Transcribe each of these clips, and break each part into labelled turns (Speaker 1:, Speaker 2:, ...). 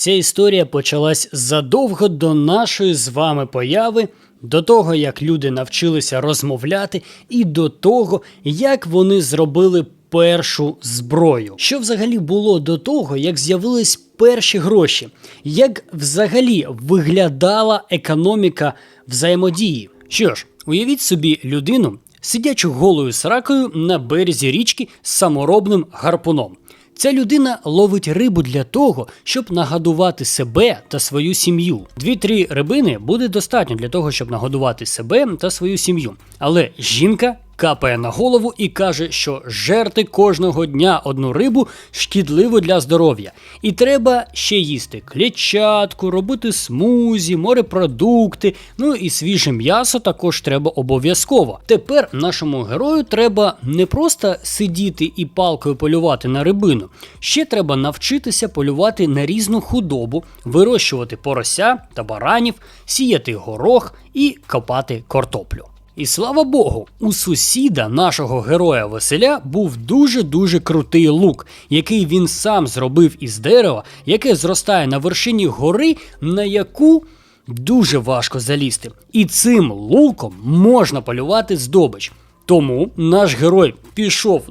Speaker 1: Ця історія почалась задовго до нашої з вами появи, до того, як люди навчилися розмовляти, і до того, як вони зробили першу зброю. Що взагалі було до того, як з'явились перші гроші? Як взагалі виглядала економіка взаємодії? Що ж, уявіть собі людину, сидячу голою сракою на березі річки з саморобним гарпуном. Ця людина ловить рибу для того, щоб нагодувати себе та свою сім'ю. Дві-три рибини буде достатньо для того, щоб нагодувати себе та свою сім'ю. Але жінка капає на голову і каже, що жерти кожного дня одну рибу шкідливо для здоров'я. І треба ще їсти клітчатку, робити смузі, морепродукти, ну і свіже м'ясо також треба обов'язково. Тепер нашому герою треба не просто сидіти і палкою полювати на рибину, ще треба навчитися полювати на різну худобу, вирощувати порося та баранів, сіяти горох і копати картоплю. І слава Богу, у сусіда нашого героя Василя був дуже-дуже крутий лук, який він сам зробив із дерева, яке зростає на вершині гори, на яку дуже важко залізти. І цим луком можна полювати здобич. Тому наш герой пішов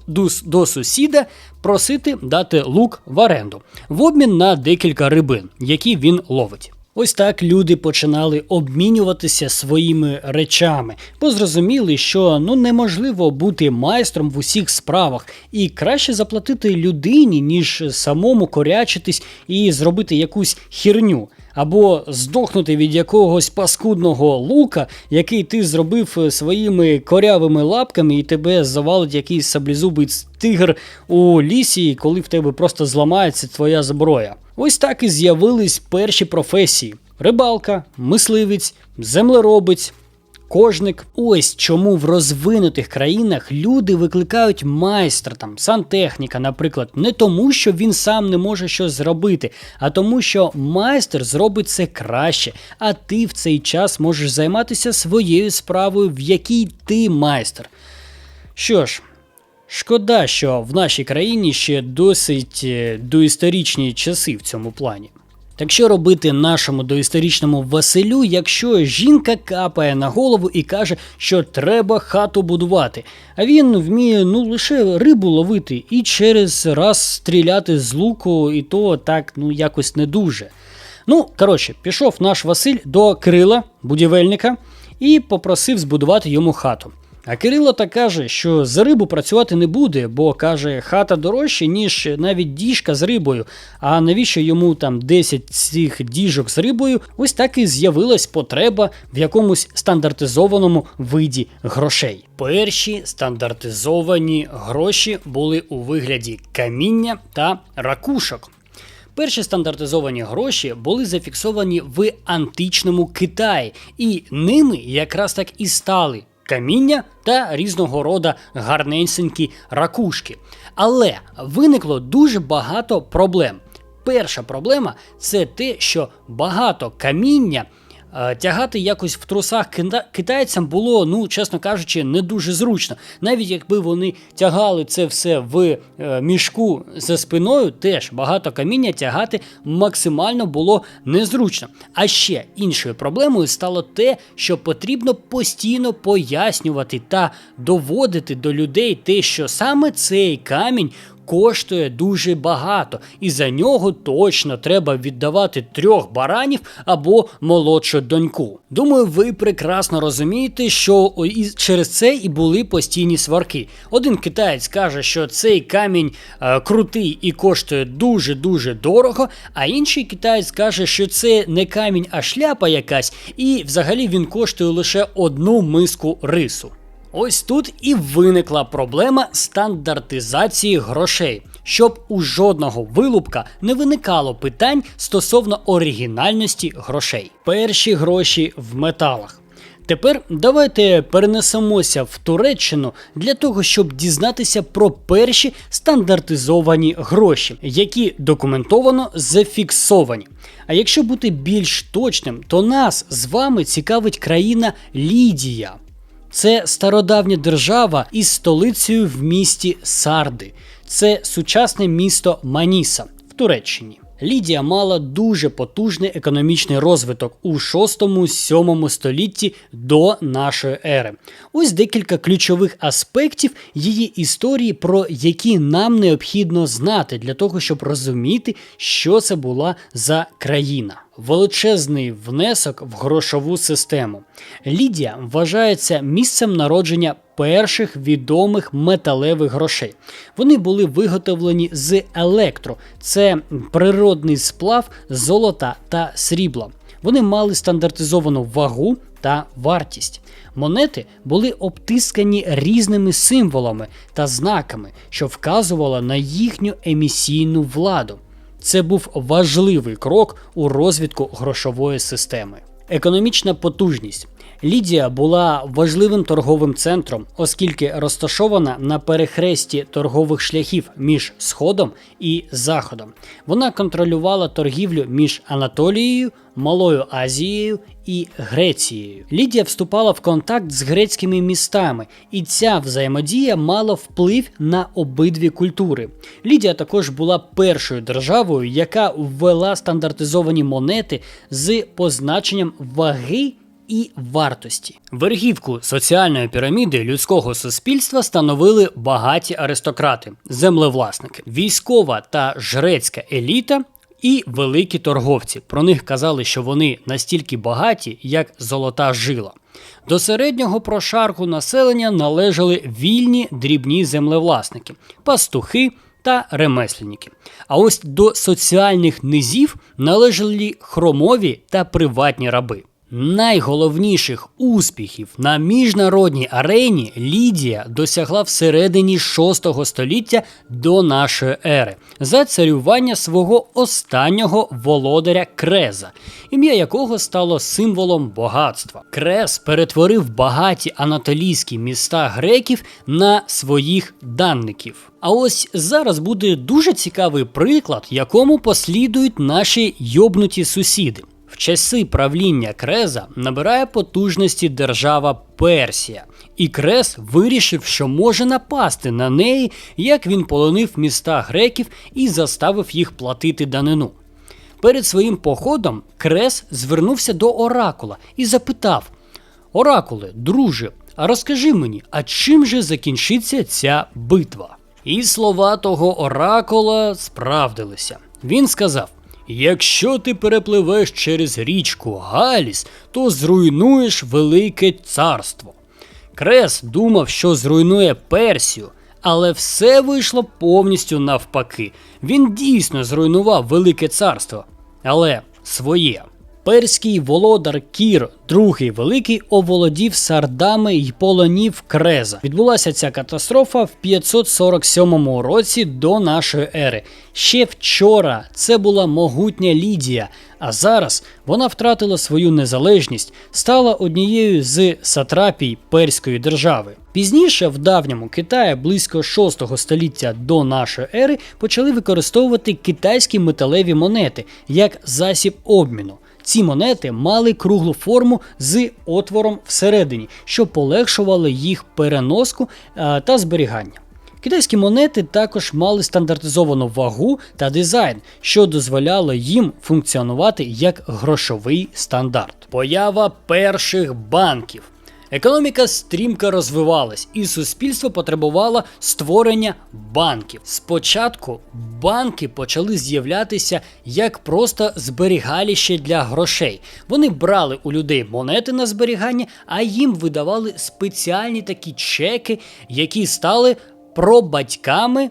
Speaker 1: до, сусіда просити дати лук в оренду в обмін на декілька рибин, які він ловить. Ось так люди починали обмінюватися своїми речами, бо зрозуміли, що ну неможливо бути майстром в усіх справах, і краще заплатити людині, ніж самому корячитись і зробити якусь хірню. Або здохнути від якогось паскудного лука, який ти зробив своїми корявими лапками, і тебе завалить якийсь саблізубий тигр у лісі, коли в тебе просто зламається твоя зброя. Ось так і з'явились перші професії: рибалка, мисливець, землеробець. Кожник, ось чому в розвинутих країнах люди викликають майстра, там сантехніка, наприклад, не тому, що він сам не може щось зробити, а тому, що майстер зробить це краще, а ти в цей час можеш займатися своєю справою, в якій ти майстер. Що ж, шкода, що в нашій країні ще досить е, доісторичні часи в цьому плані. Так що робити нашому доісторичному Василю, якщо жінка капає на голову і каже, що треба хату будувати, а він вміє ну лише рибу ловити і через раз стріляти з луку, і то так ну якось не дуже. Ну, коротше, пішов наш Василь до Кирила, будівельника, і попросив збудувати йому хату. А Кирило так каже, що за рибу працювати не буде, бо каже, хата дорожче, ніж навіть діжка з рибою. А навіщо йому там 10 цих діжок з рибою? Ось так і з'явилась потреба в якомусь стандартизованому виді грошей. Перші стандартизовані гроші були у вигляді каміння та ракушок. Перші стандартизовані гроші були зафіксовані в античному Китаї, і ними якраз так і стали каміння та різного рода гарненькі ракушки. Але виникло дуже багато проблем. Перша проблема це те, що багато каміння тягати якось в трусах китайцям було, ну чесно кажучи, не дуже зручно. Навіть якби вони тягали це все в е, мішку за спиною, теж багато каміння тягати максимально було незручно. А ще іншою проблемою стало те, що потрібно постійно пояснювати та доводити до людей те, що саме цей камінь коштує дуже багато, і за нього точно треба віддавати трьох баранів або молодшу доньку. Думаю, ви прекрасно розумієте, що через це і були постійні сварки. Один китаєць каже, що цей камінь е, крутий і коштує дуже-дуже дорого, а інший китаєць каже, що це не камінь, а шляпа якась, і взагалі він коштує лише одну миску рису. Ось тут і виникла проблема стандартизації грошей, щоб у жодного вилупка не виникало питань стосовно оригінальності грошей. Перші гроші в металах. Тепер давайте перенесемося в Туреччину для того, щоб дізнатися про перші стандартизовані гроші, які документовано зафіксовані. А якщо бути більш точним, то нас з вами цікавить країна Лідія. Це стародавня держава із столицею в місті Сарди. Це сучасне місто Маніса в Туреччині. Лідія мала дуже потужний економічний розвиток у 6-7 столітті до нашої ери. Ось декілька ключових аспектів її історії, про які нам необхідно знати для того, щоб розуміти, що це була за країна. Величезний внесок в грошову систему. Лідія вважається місцем народження перших відомих металевих грошей. Вони були виготовлені з електро, це природний сплав золота та срібла. Вони мали стандартизовану вагу та вартість. Монети були обтискані різними символами та знаками, що вказувало на їхню емісійну владу. Це був важливий крок у розвитку грошової системи. Економічна потужність. Лідія була важливим торговим центром, оскільки розташована на перехресті торгових шляхів між Сходом і Заходом. Вона контролювала торгівлю між Анатолією, Малою Азією і Грецією. Лідія вступала в контакт з грецькими містами, і ця взаємодія мала вплив на обидві культури. Лідія також була першою державою, яка ввела стандартизовані монети з позначенням ваги і вартості. Верхівку соціальної піраміди людського суспільства становили багаті аристократи, землевласники, військова та жрецька еліта. І великі торговці про них казали, що вони настільки багаті, як золота жила. До середнього прошарку населення належали вільні дрібні землевласники, пастухи та ремесленники. А ось до соціальних низів належали хромові та приватні раби. Найголовніших успіхів на міжнародній арені Лідія досягла всередині 6 століття до нашої ери за царювання свого останнього володаря Креза, ім'я якого стало символом багатства. Крез перетворив багаті анатолійські міста греків на своїх данників. А ось зараз буде дуже цікавий приклад, якому послідують наші йобнуті сусіди. В часи правління Креза набирає потужності держава Персія, і Крес вирішив, що може напасти на неї, як він полонив міста греків і заставив їх платити данину. Перед своїм походом Крес звернувся до Оракула і запитав: Оракуле, друже, а розкажи мені, а чим же закінчиться ця битва? І слова того оракула справдилися. Він сказав. Якщо ти перепливеш через річку Галіс, то зруйнуєш Велике царство. Крес думав, що зруйнує Персію, але все вийшло повністю навпаки. Він дійсно зруйнував Велике царство, але своє. Перський володар Кір II Великий оволодів сардами й полонів Креза. Відбулася ця катастрофа в 547 році до нашої ери. Ще вчора це була могутня Лідія, а зараз вона втратила свою незалежність, стала однією з сатрапій Перської держави. Пізніше в давньому Китаї близько 6 століття до нашої ери почали використовувати китайські металеві монети як засіб обміну. Ці монети мали круглу форму з отвором всередині, що полегшувало їх переноску та зберігання. Китайські монети також мали стандартизовану вагу та дизайн, що дозволяло їм функціонувати як грошовий стандарт. Поява перших банків. Економіка стрімко розвивалась, і суспільство потребувало створення банків. Спочатку банки почали з'являтися як просто зберігаліще для грошей. Вони брали у людей монети на зберігання, а їм видавали спеціальні такі чеки, які стали пробатьками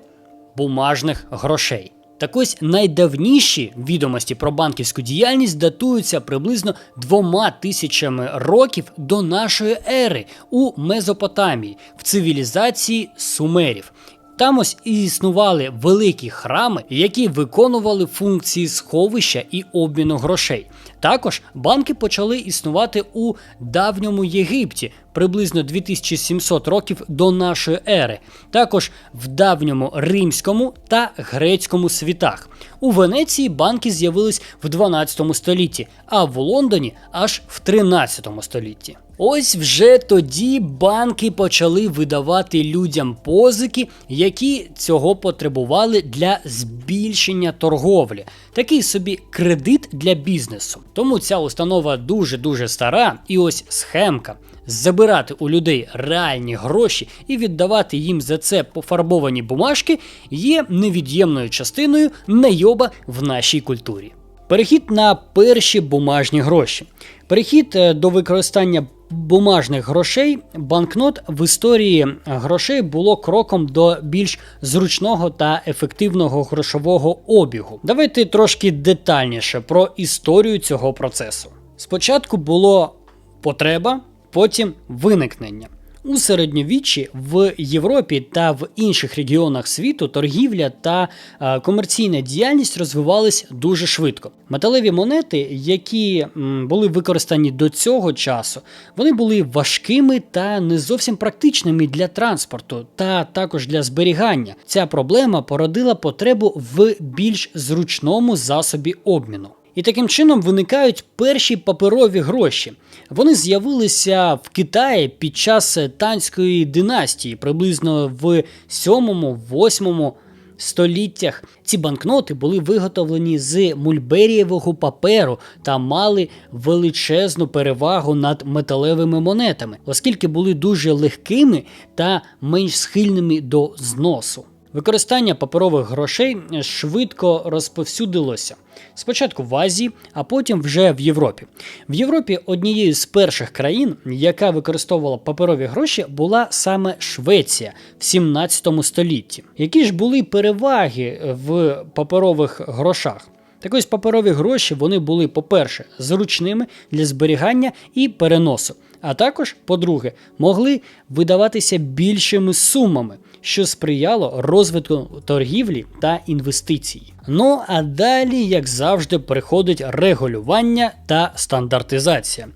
Speaker 1: бумажних грошей. Так ось найдавніші відомості про банківську діяльність датуються приблизно двома тисячами років до нашої ери у Мезопотамії в цивілізації сумерів. Там ось і існували великі храми, які виконували функції сховища і обміну грошей. Також банки почали існувати у давньому Єгипті приблизно 2700 років до нашої ери, також в давньому римському та грецькому світах. У Венеції банки з'явились в 12 столітті, а в Лондоні аж в 13 столітті. Ось вже тоді банки почали видавати людям позики, які цього потребували для збільшення торговлі. Такий собі кредит для бізнесу. Тому ця установа дуже дуже стара, і ось схемка. Забирати у людей реальні гроші і віддавати їм за це пофарбовані бумажки є невід'ємною частиною найоба в нашій культурі. Перехід на перші бумажні гроші. Перехід е, до використання бумажних грошей, банкнот в історії грошей було кроком до більш зручного та ефективного грошового обігу. Давайте трошки детальніше про історію цього процесу. Спочатку було потреба, потім виникнення. У середньовіччі в Європі та в інших регіонах світу торгівля та е, комерційна діяльність розвивались дуже швидко. Металеві монети, які були використані до цього часу, вони були важкими та не зовсім практичними для транспорту, та також для зберігання. Ця проблема породила потребу в більш зручному засобі обміну. І таким чином виникають перші паперові гроші. Вони з'явилися в Китаї під час танської династії, приблизно в 7-8 століттях. Ці банкноти були виготовлені з мульберієвого паперу та мали величезну перевагу над металевими монетами, оскільки були дуже легкими та менш схильними до зносу. Використання паперових грошей швидко розповсюдилося. Спочатку в Азії, а потім вже в Європі. В Європі однією з перших країн, яка використовувала паперові гроші, була саме Швеція в 17 столітті. Які ж були переваги в паперових грошах? Так ось паперові гроші вони були, по-перше, зручними для зберігання і переносу. А також, по-друге, могли видаватися більшими сумами, що сприяло розвитку торгівлі та інвестицій. Ну а далі, як завжди, приходить регулювання та стандартизація.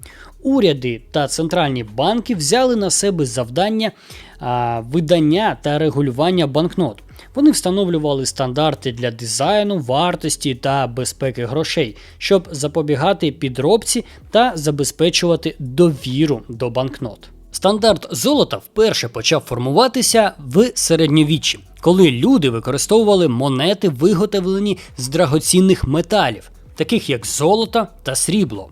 Speaker 1: Уряди та центральні банки взяли на себе завдання а, видання та регулювання банкнот. Вони встановлювали стандарти для дизайну, вартості та безпеки грошей, щоб запобігати підробці та забезпечувати довіру до банкнот. Стандарт золота вперше почав формуватися в середньовіччі, коли люди використовували монети, виготовлені з драгоцінних металів, таких як золото та срібло,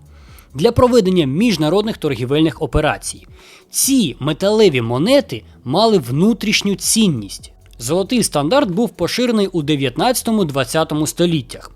Speaker 1: для проведення міжнародних торгівельних операцій. Ці металеві монети мали внутрішню цінність. Золотий стандарт був поширений у 19-20 століттях.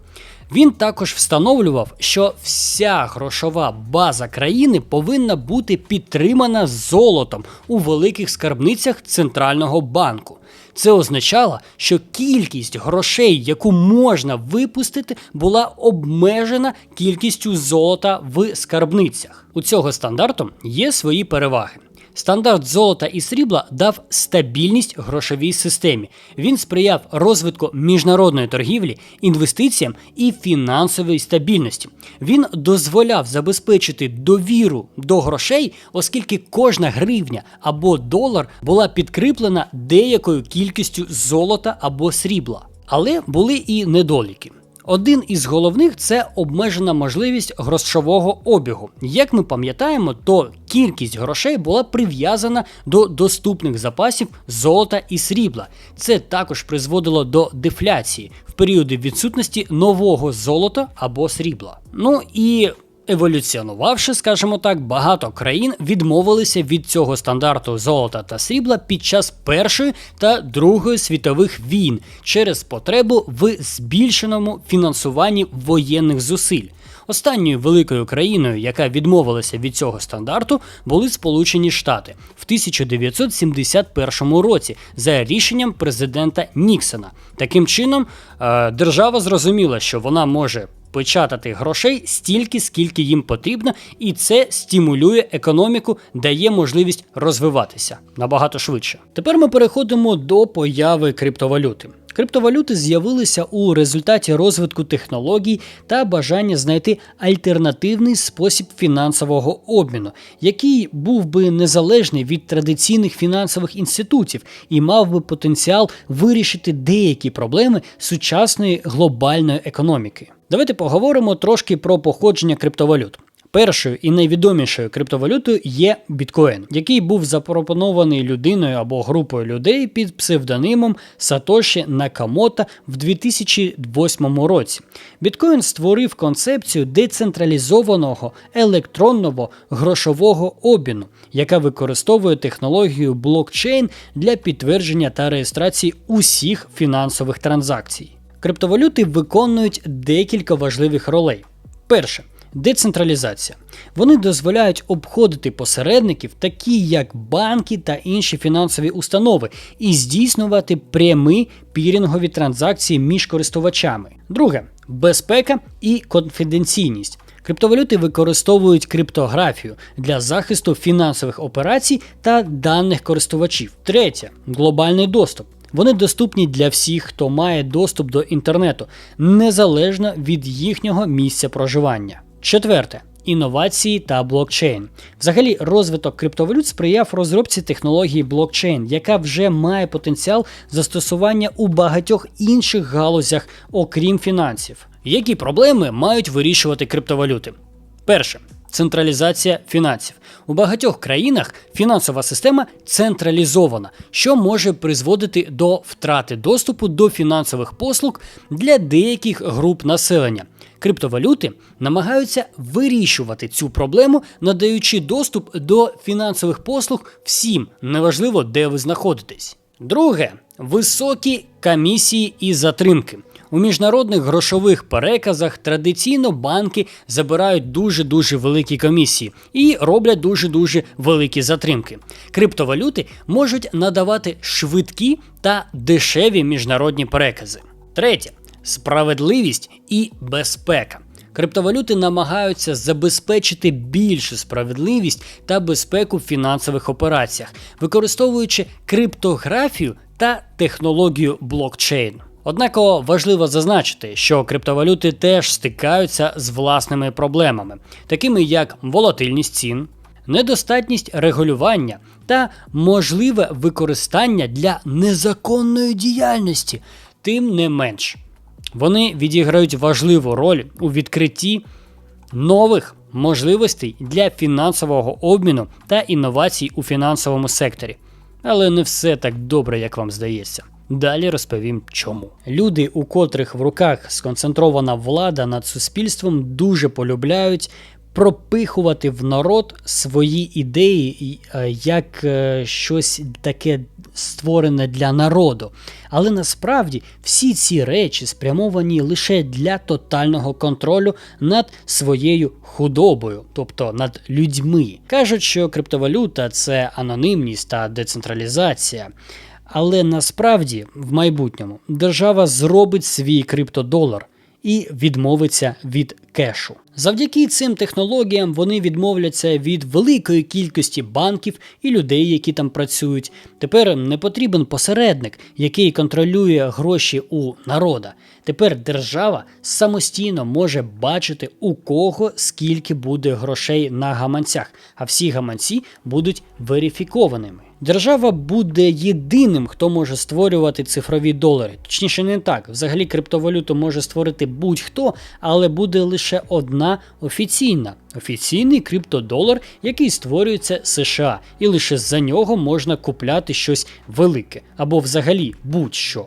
Speaker 1: Він також встановлював, що вся грошова база країни повинна бути підтримана золотом у великих скарбницях центрального банку. Це означало, що кількість грошей, яку можна випустити, була обмежена кількістю золота в скарбницях. У цього стандарту є свої переваги. Стандарт золота і срібла дав стабільність грошовій системі. Він сприяв розвитку міжнародної торгівлі, інвестиціям і фінансової стабільності. Він дозволяв забезпечити довіру до грошей, оскільки кожна гривня або долар була підкріплена деякою кількістю золота або срібла. Але були і недоліки. Один із головних це обмежена можливість грошового обігу. Як ми пам'ятаємо, то кількість грошей була прив'язана до доступних запасів золота і срібла. Це також призводило до дефляції в періоди відсутності нового золота або срібла. Ну і Еволюціонувавши, скажімо так, багато країн відмовилися від цього стандарту золота та срібла під час Першої та Другої світових війн через потребу в збільшеному фінансуванні воєнних зусиль. Останньою великою країною, яка відмовилася від цього стандарту, були Сполучені Штати в 1971 році за рішенням президента Ніксона. Таким чином, е, держава зрозуміла, що вона може печатати грошей стільки, скільки їм потрібно, і це стимулює економіку, дає можливість розвиватися набагато швидше. Тепер ми переходимо до появи криптовалюти. Криптовалюти з'явилися у результаті розвитку технологій та бажання знайти альтернативний спосіб фінансового обміну, який був би незалежний від традиційних фінансових інститутів і мав би потенціал вирішити деякі проблеми сучасної глобальної економіки. Давайте поговоримо трошки про походження криптовалют. Першою і найвідомішою криптовалютою є біткоін, який був запропонований людиною або групою людей під псевдонимом Сатоші Накамото в 2008 році. Біткоін створив концепцію децентралізованого електронного грошового обміну, яка використовує технологію блокчейн для підтвердження та реєстрації усіх фінансових транзакцій. Криптовалюти виконують декілька важливих ролей. Перше децентралізація. Вони дозволяють обходити посередників, такі як банки та інші фінансові установи, і здійснювати прямі пірінгові транзакції між користувачами. Друге безпека і конфіденційність. Криптовалюти використовують криптографію для захисту фінансових операцій та даних користувачів. Третє глобальний доступ. Вони доступні для всіх, хто має доступ до інтернету, незалежно від їхнього місця проживання. Четверте. Інновації та блокчейн. Взагалі, розвиток криптовалют сприяв розробці технології блокчейн, яка вже має потенціал застосування у багатьох інших галузях, окрім фінансів. Які проблеми мають вирішувати криптовалюти? Перше. Централізація фінансів у багатьох країнах фінансова система централізована, що може призводити до втрати доступу до фінансових послуг для деяких груп населення. Криптовалюти намагаються вирішувати цю проблему, надаючи доступ до фінансових послуг всім, неважливо, де ви знаходитесь. Друге високі комісії і затримки. У міжнародних грошових переказах традиційно банки забирають дуже-дуже великі комісії і роблять дуже-дуже великі затримки. Криптовалюти можуть надавати швидкі та дешеві міжнародні перекази. Третє справедливість і безпека. Криптовалюти намагаються забезпечити більшу справедливість та безпеку в фінансових операціях, використовуючи криптографію та технологію блокчейн. Однако важливо зазначити, що криптовалюти теж стикаються з власними проблемами, такими як волатильність цін, недостатність регулювання та можливе використання для незаконної діяльності, тим не менш. Вони відіграють важливу роль у відкритті нових можливостей для фінансового обміну та інновацій у фінансовому секторі. Але не все так добре, як вам здається. Далі розповім чому. Люди, у котрих в руках сконцентрована влада над суспільством, дуже полюбляють пропихувати в народ свої ідеї е, як е, щось таке створене для народу. Але насправді всі ці речі спрямовані лише для тотального контролю над своєю худобою, тобто над людьми. Кажуть, що криптовалюта це анонімність та децентралізація. Але насправді в майбутньому держава зробить свій криптодолар і відмовиться від кешу. Завдяки цим технологіям вони відмовляться від великої кількості банків і людей, які там працюють. Тепер не потрібен посередник, який контролює гроші у народа. Тепер держава самостійно може бачити, у кого скільки буде грошей на гаманцях, а всі гаманці будуть верифікованими. Держава буде єдиним, хто може створювати цифрові долари. Точніше, не так. Взагалі криптовалюту може створити будь-хто, але буде лише одна офіційна. Офіційний криптодолар, який створюється США, і лише за нього можна купляти щось велике або взагалі будь-що.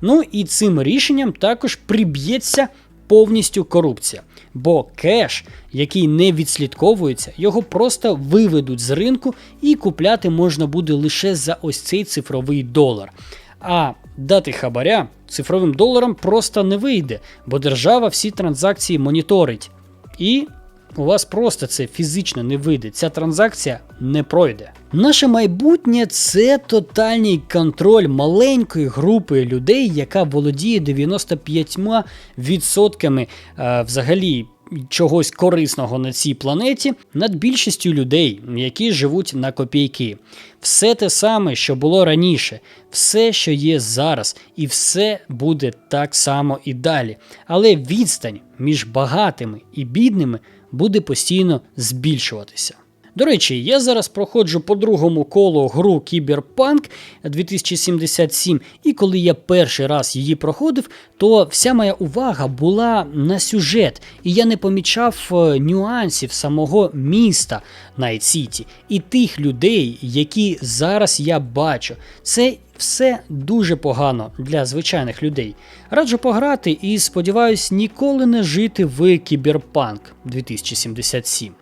Speaker 1: Ну і цим рішенням також приб'ється повністю корупція. Бо кеш, який не відслідковується, його просто виведуть з ринку і купляти можна буде лише за ось цей цифровий долар. А дати хабаря цифровим доларам просто не вийде, бо держава всі транзакції моніторить. І у вас просто це фізично не вийде. Ця транзакція не пройде. Наше майбутнє це тотальний контроль маленької групи людей, яка володіє 95% е, взагалі. Чогось корисного на цій планеті над більшістю людей, які живуть на копійки. Все те саме, що було раніше, все, що є зараз, і все буде так само і далі. Але відстань між багатими і бідними буде постійно збільшуватися. До речі, я зараз проходжу по другому колу гру Cyberpunk 2077, і коли я перший раз її проходив, то вся моя увага була на сюжет, і я не помічав е, нюансів самого міста Найт Сіті і тих людей, які зараз я бачу. Це все дуже погано для звичайних людей. Раджу пограти і сподіваюсь ніколи не жити в Cyberpunk 2077.